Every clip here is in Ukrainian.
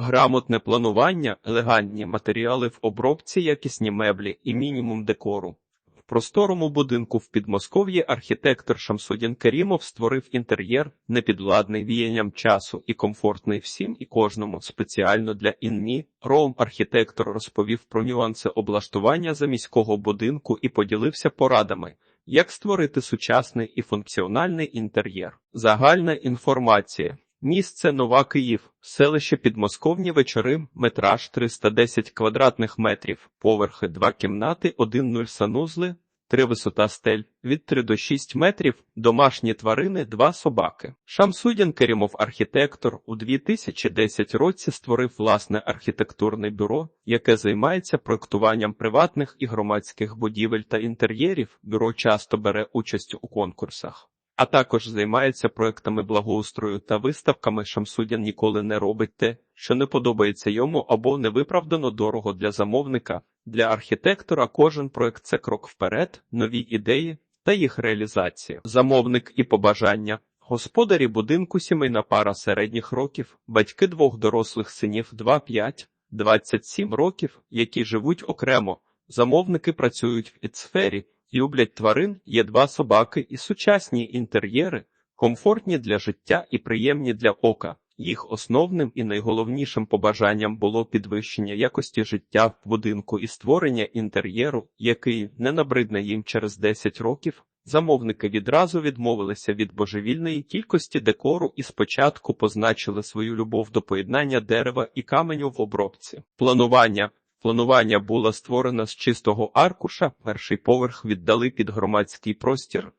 Грамотне планування, елегантні матеріали в обробці, якісні меблі і мінімум декору. В просторому будинку в Підмосков'ї архітектор Шамсудін Керімов створив інтер'єр, непідвладний віянням часу і комфортний всім і кожному, спеціально для інмі. Роум архітектор розповів про нюанси облаштування заміського будинку і поділився порадами, як створити сучасний і функціональний інтер'єр. Загальна інформація. Місце Нова Київ, селище Підмосковні вечори, метраж 310 квадратних метрів, поверхи 2 кімнати, 1-0 санузли, 3 висота стель, від 3 до 6 метрів, домашні тварини, 2 собаки. Шамсудін Керімов архітектор у 2010 році створив власне архітектурне бюро, яке займається проектуванням приватних і громадських будівель та інтер'єрів. Бюро часто бере участь у конкурсах а також займається проектами благоустрою та виставками. Шамсудін ніколи не робить те, що не подобається йому або невиправдано дорого для замовника. Для архітектора кожен проект це крок вперед, нові ідеї та їх реалізація. Замовник і побажання. Господарі будинку сімейна пара середніх років, батьки двох дорослих синів 2-5, 27 років, які живуть окремо. Замовники працюють в сфері, люблять тварин, є два собаки і сучасні інтер'єри, комфортні для життя і приємні для ока. Їх основним і найголовнішим побажанням було підвищення якості життя в будинку і створення інтер'єру, який не набридне їм через 10 років. Замовники відразу відмовилися від божевільної кількості декору і спочатку позначили свою любов до поєднання дерева і каменю в обробці. Планування Планування було створено з чистого аркуша, перший поверх віддали під громадський простір.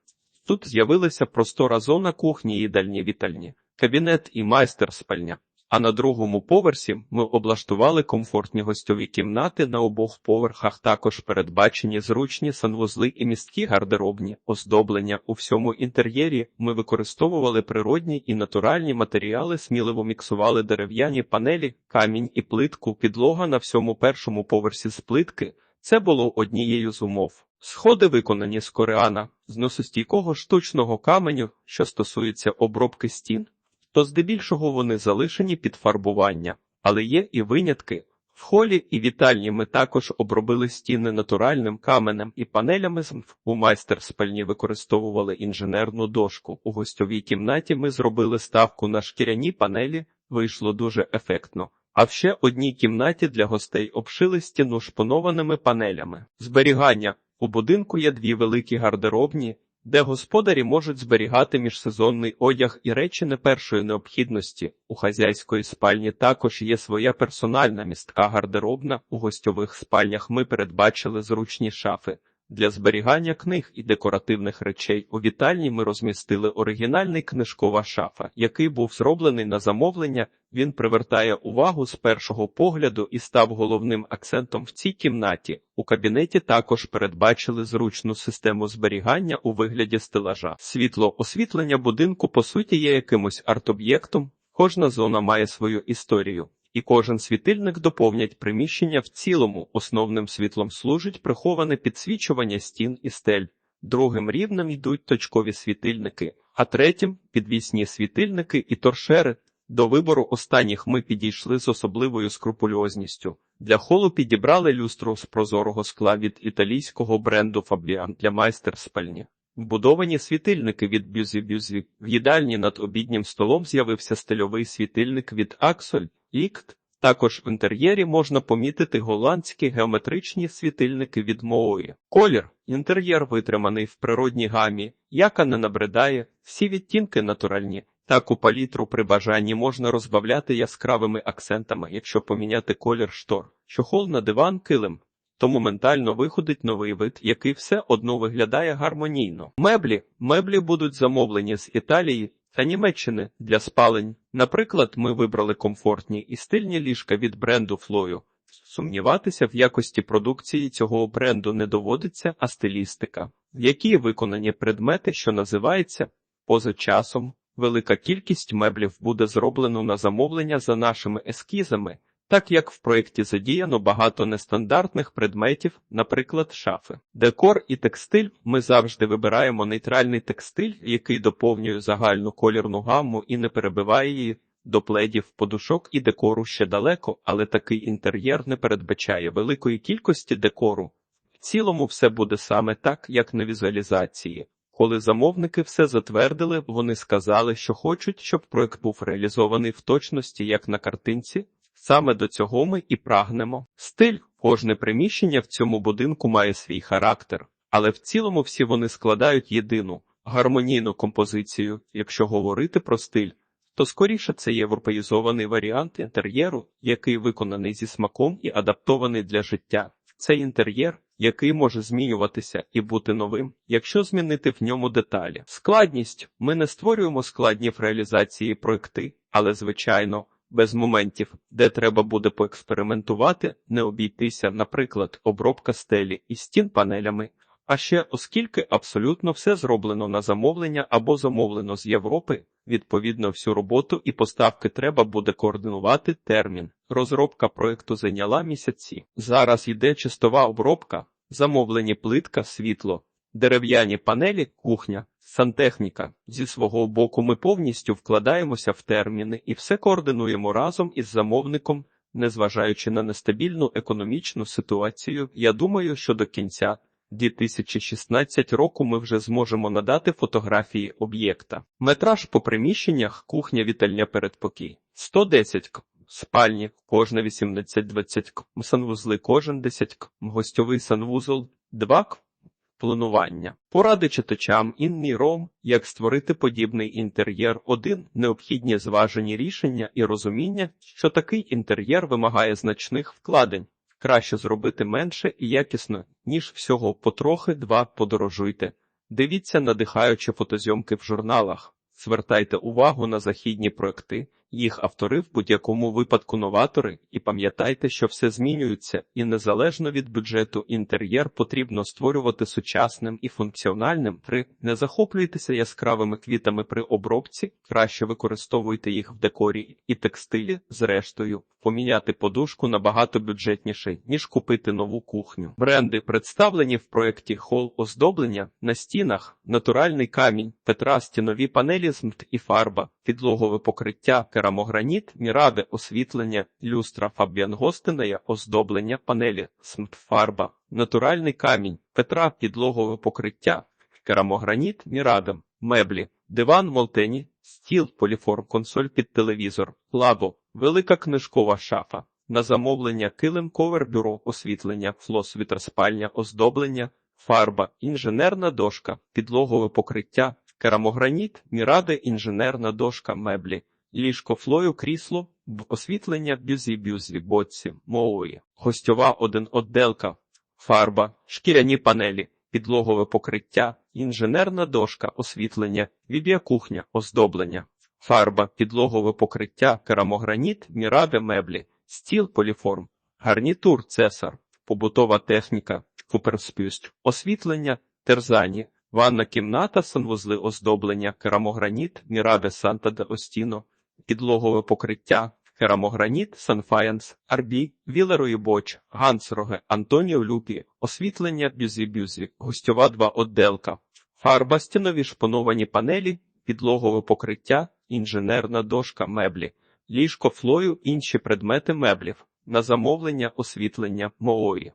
Тут з'явилася простора зона кухні, їдальні вітальні, кабінет і майстер спальня. А на другому поверсі ми облаштували комфортні гостьові кімнати на обох поверхах. Також передбачені зручні санвузли і місткі гардеробні оздоблення у всьому інтер'єрі. Ми використовували природні і натуральні матеріали, сміливо міксували дерев'яні панелі, камінь і плитку. Підлога на всьому першому поверсі з плитки. Це було однією з умов. Сходи виконані з кореана, з носостійкого штучного каменю, що стосується обробки стін то здебільшого вони залишені під фарбування, але є і винятки. В холі і вітальні ми також обробили стіни натуральним каменем і панелями. У майстер-спальні використовували інженерну дошку. У гостьовій кімнаті ми зробили ставку на шкіряні панелі, вийшло дуже ефектно. А в ще одній кімнаті для гостей обшили стіну шпонованими панелями. Зберігання у будинку є дві великі гардеробні, де господарі можуть зберігати міжсезонний одяг і речі не першої необхідності. У хазяйської спальні також є своя персональна містка гардеробна. У гостьових спальнях ми передбачили зручні шафи. Для зберігання книг і декоративних речей у вітальні ми розмістили оригінальний книжкова шафа, який був зроблений на замовлення. Він привертає увагу з першого погляду і став головним акцентом в цій кімнаті. У кабінеті також передбачили зручну систему зберігання у вигляді стелажа. Світло освітлення будинку по суті є якимось арт-об'єктом. Кожна зона має свою історію і кожен світильник доповнять приміщення в цілому. Основним світлом служить приховане підсвічування стін і стель. Другим рівнем йдуть точкові світильники, а третім підвісні світильники і торшери. До вибору останніх ми підійшли з особливою скрупульозністю. Для холу підібрали люстру з прозорого скла від італійського бренду Fabian для майстер спальні. Вбудовані світильники від Бюзі Бюзі. В їдальні над обіднім столом з'явився стильовий світильник від Аксоль. Ікт. Також в інтер'єрі можна помітити голландські геометричні світильники від Моої. Колір. Інтер'єр витриманий в природній гамі, яка не набридає, всі відтінки натуральні. Таку палітру при бажанні можна розбавляти яскравими акцентами, якщо поміняти колір штор. Чохол на диван килим. То моментально виходить новий вид, який все одно виглядає гармонійно. Меблі Меблі будуть замовлені з Італії та Німеччини для спалень. Наприклад, ми вибрали комфортні і стильні ліжка від бренду Флою. Сумніватися в якості продукції цього бренду не доводиться, а стилістика, в якій виконані предмети, що називається поза часом. Велика кількість меблів буде зроблено на замовлення за нашими ескізами. Так як в проєкті задіяно багато нестандартних предметів, наприклад, шафи. Декор і текстиль ми завжди вибираємо нейтральний текстиль, який доповнює загальну колірну гамму і не перебиває її. До пледів, подушок і декору ще далеко, але такий інтер'єр не передбачає великої кількості декору. В цілому все буде саме так, як на візуалізації. Коли замовники все затвердили, вони сказали, що хочуть, щоб проект був реалізований в точності, як на картинці. Саме до цього ми і прагнемо. Стиль кожне приміщення в цьому будинку має свій характер, але в цілому всі вони складають єдину гармонійну композицію. Якщо говорити про стиль, то скоріше це європеїзований варіант інтер'єру, який виконаний зі смаком і адаптований для життя. Це інтер'єр, який може змінюватися і бути новим, якщо змінити в ньому деталі. Складність ми не створюємо складні в реалізації проекти, але звичайно. Без моментів, де треба буде поекспериментувати, не обійтися, наприклад, обробка стелі і стін панелями. А ще, оскільки абсолютно все зроблено на замовлення або замовлено з Європи, відповідно всю роботу і поставки треба буде координувати термін. Розробка проекту зайняла місяці. Зараз йде чистова обробка, замовлені плитка, світло, дерев'яні панелі, кухня, сантехніка. Зі свого боку ми повністю вкладаємося в терміни і все координуємо разом із замовником. Незважаючи на нестабільну економічну ситуацію, я думаю, що до кінця 2016 року ми вже зможемо надати фотографії об'єкта. Метраж по приміщеннях, кухня, вітальня передпокій 110 к. Спальні, кожна 18-20 к. Санвузли кожен 10 к. Гостьовий санвузол 2 к. Планування. Поради читачам Інний Ром, як створити подібний інтер'єр. Один необхідні зважені рішення і розуміння, що такий інтер'єр вимагає значних вкладень. Краще зробити менше і якісно, ніж всього потрохи два подорожуйте. Дивіться надихаючі фотозйомки в журналах. Звертайте увагу на західні проекти, їх автори в будь-якому випадку новатори, і пам'ятайте, що все змінюється, і незалежно від бюджету інтер'єр потрібно створювати сучасним і функціональним. 3. Не захоплюйтеся яскравими квітами при обробці, краще використовуйте їх в декорі і текстилі. Зрештою, поміняти подушку набагато бюджетніше, ніж купити нову кухню. Бренди представлені в проєкті хол оздоблення на стінах, натуральний камінь, Петра, стінові панелі СМТ і фарба, підлогове покриття, керамограніт, міради, освітлення, люстра, Фабіан Гостинея, оздоблення, панелі, СМТ, фарба, натуральний камінь, Петра, підлогове покриття, керамограніт, мірадам, меблі, диван, молтені, стіл, поліформ, консоль під телевізор, ладо, велика книжкова шафа. На замовлення килим, ковер, бюро, освітлення, флос, вітроспальня, оздоблення, фарба, інженерна дошка, підлогове покриття, керамограніт, міради, інженерна дошка, меблі, ліжко флою, крісло, в освітлення, бюзі-бюзі, боці, моої, гостьова один отделка, фарба, шкіряні панелі, підлогове покриття, інженерна дошка, освітлення, віб'я кухня, оздоблення, фарба, підлогове покриття, керамограніт, міради, меблі, стіл, поліформ, гарнітур, цесар, побутова техніка, куперспюст, освітлення, терзані, ванна кімната, санвузли оздоблення, керамограніт, міраде Санта де Остіно, підлогове покриття, керамограніт, Санфаянс, Арбі, Вілерої Боч, Гансроге, Антоніо Люпі, освітлення, бюзі-бюзі, гостьова два отделка, фарба, стінові шпоновані панелі, підлогове покриття, інженерна дошка, меблі, ліжко флою, інші предмети меблів, на замовлення, освітлення, моої.